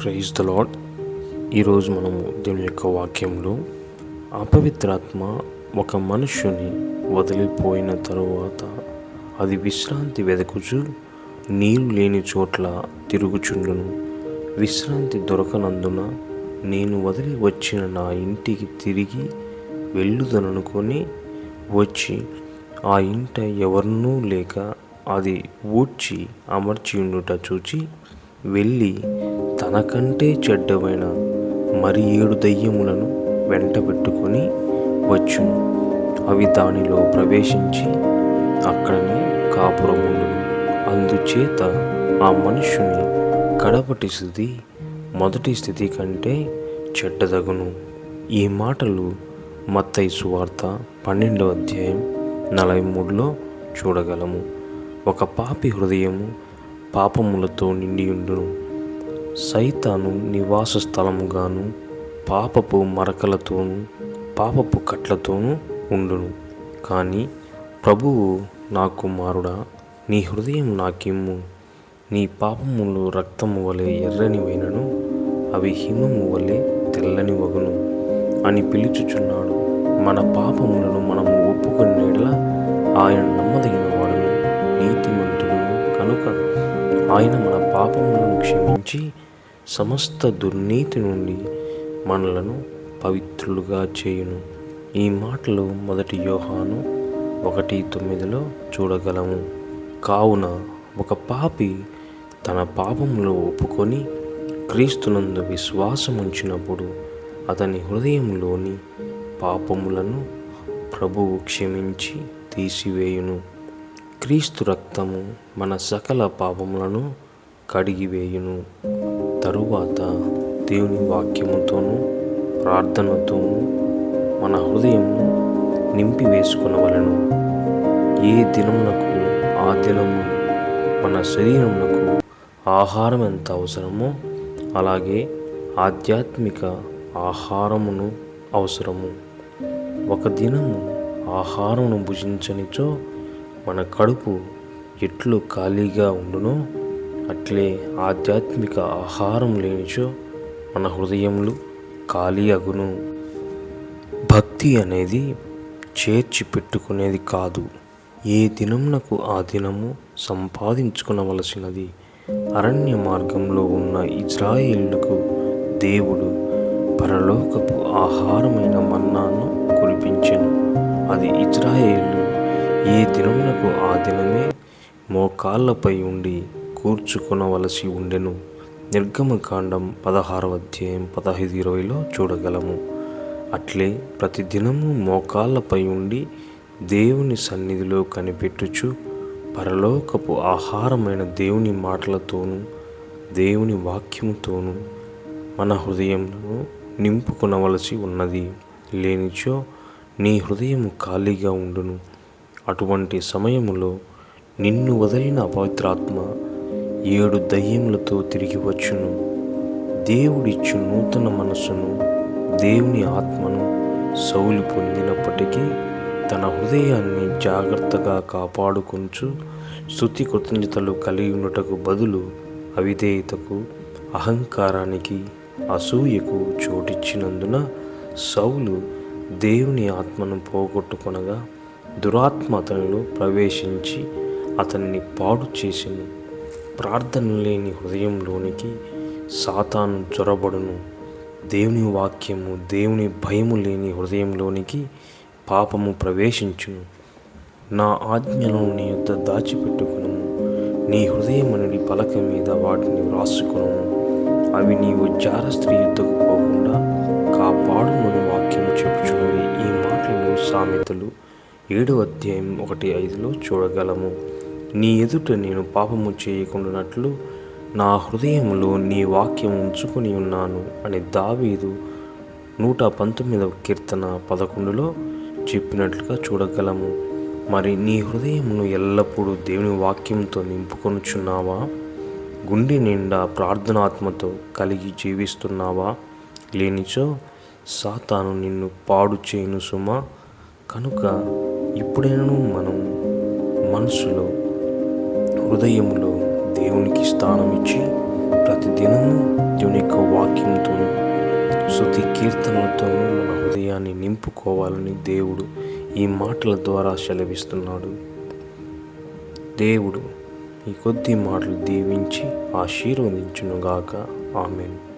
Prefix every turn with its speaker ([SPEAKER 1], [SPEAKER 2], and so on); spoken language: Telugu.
[SPEAKER 1] ప్రైజ్ ద లాడ్ ఈరోజు మనము దేవుని యొక్క వాక్యంలో అపవిత్రాత్మ ఒక మనుష్యుని వదిలిపోయిన తరువాత అది విశ్రాంతి వెదకుచు నీరు లేని చోట్ల తిరుగుచుండును. విశ్రాంతి దొరకనందున నేను వదిలి వచ్చిన నా ఇంటికి తిరిగి వెళ్ళుదననుకొని వచ్చి ఆ ఇంట ఎవరినూ లేక అది ఊడ్చి అమర్చి ఉండుట చూచి వెళ్ళి తనకంటే చెడ్డమైన మరి ఏడు దయ్యములను వెంట పెట్టుకొని వచ్చును. అవి దానిలో ప్రవేశించి అక్కడనే కాపురముండును. అందుచేత ఆ మనుష్యుని కడపటి స్థితి మొదటి స్థితి కంటే చెడ్డదగును. ఈ మాటలు మత్తయి సువార్త పన్నెండవ అధ్యాయం నలభై మూడులో చూడగలము. ఒక పాపి హృదయము పాపములతో నిండియుండును. సైతాను నివాస స్థలముగాను పాపపు మరకలతోనూ పాపపు కట్లతోనూ ఉండును. కానీ ప్రభువు నా కుమారుడా నీ హృదయం నాకిమ్ము. నీ పాపములు రక్తము వలె ఎర్రనివైనను అవి హిమము వలె తెల్లని వగును అని పిలుచుచున్నాడు. మన పాపములను మనము ఒప్పుకునేలా ఆయన నమ్మదగిన వాడును నీతిమంతుడు కనుక ఆయన మన పాపములను క్షమించి సమస్త దుర్నీతి నుండి మనలను పవిత్రులుగా చేయును. ఈ మాటలు మొదటి యోహాను ఒకటి తొమ్మిదిలో చూడగలము. కావున ఒక పాపి తన పాపంలో ఒప్పుకొని క్రీస్తునందు విశ్వాసముంచినప్పుడు అతని హృదయంలోని పాపములను ప్రభువు క్షమించి తీసివేయును. క్రీస్తు రక్తము మన సకల పాపములను కడిగివేయును. తరువాత దేవుని వాక్యముతోనూ ప్రార్థనతోనూ మన హృదయం నింపివేసుకునవలను. ఏ దినమునకు ఆ దినము మన శరీరమునకు ఆహారం ఎంత అవసరమో అలాగే ఆధ్యాత్మిక ఆహారమును అవసరము. ఒక దినము ఆహారమును భుజించనిచో మన కడుపు ఎట్లు ఖాళీగా ఉండునో అట్లే ఆధ్యాత్మిక ఆహారం లేనిచో మన హృదయములు ఖాళీ అగును. భక్తి అనేది చేర్చి పెట్టుకునేది కాదు. ఏ దినమునకు ఆ దినము సంపాదించుకునవలసినది. అరణ్య మార్గంలో ఉన్న ఇజ్రాయిళ్ళకు దేవుడు పరలోకపు ఆహారమైన మన్నాను కురిపించెను. అది ఇజ్రాయేళ్ళు ఏ దినమునకు ఆ దినమే మోకాళ్ళపై ఉండి కూర్చుకొనవలసి ఉండెను. నిర్గమకాండం పదహారవ అధ్యాయం పదహైదు ఇరవైలో చూడగలము. అట్లే ప్రతిదినము మోకాళ్ళపై ఉండి దేవుని సన్నిధిలో కనిపెట్టుచు పరలోకపు ఆహారమైన దేవుని మాటలతోనూ దేవుని వాక్యముతోనూ మన హృదయంలో నింపుకొనవలసి ఉన్నది. లేనిచో నీ హృదయము ఖాళీగా ఉండును. అటువంటి సమయములో నిన్ను వదిలిన అపవిత్రాత్మ ఏడు దయ్యములతో తిరిగి వచ్చును. దేవుడిచ్చు నూతన మనస్సును దేవుని ఆత్మను సౌలు పొందినప్పటికీ తన హృదయాన్ని జాగ్రత్తగా కాపాడుకొంచు శృతి కృతజ్ఞతలు కలిగి ఉండటకు బదులు అవిధేయతకు అహంకారానికి అసూయకు చోటిచ్చినందున సౌలు దేవుని ఆత్మను పోగొట్టుకొనగా దురాత్మ అతనిలో ప్రవేశించి అతన్ని పాడు చేసిన. ప్రార్థన లేని హృదయంలోనికి సాతాను చొరబడును. దేవుని వాక్యము దేవుని భయము లేని హృదయంలోనికి పాపము ప్రవేశించును. నా ఆజ్ఞను నీ యొద్ద దాచిపెట్టుకును. నీ హృదయమనుడి పలక మీద వాటిని వ్రాసుకును. అవి నీవు జార స్త్రీ యుద్ధకు పోకుండా కాపాడుమని వాక్యం చెప్పుచున్నవి. ఈ మాటలు సామెతలు. ఏడు అధ్యాయం ఒకటి ఐదులో చూడగలము. నీ ఎదుట నేను పాపము చేయకుండానట్లు నా హృదయంలో నీ వాక్యం ఉంచుకొని ఉన్నాను అని దావీదు నూట పంతొమ్మిదవ కీర్తన పదకొండులో చెప్పినట్లుగా చూడగలము. మరి నీ హృదయమును ఎల్లప్పుడూ దేవుని వాక్యంతో నింపుకొనుచున్నావా? గుండె నిండా ప్రార్థనాత్మతో కలిగి జీవిస్తున్నావా? లేనిచో సాతాను నిన్ను పాడు చేయను సుమా. కనుక ఇప్పుడైనా మనం మనసులో హృదయంలో దేవునికి స్థానం ఇచ్చి ప్రతిదినము దేవుని యొక్క శృతి కీర్తనలతోనూ మన హృదయాన్ని నింపుకోవాలని దేవుడు ఈ మాటల ద్వారా సెలవిస్తున్నాడు. దేవుడు ఈ కొద్ది మాటలు దీవించి ఆశీర్వదించునుగాక. ఆమెను.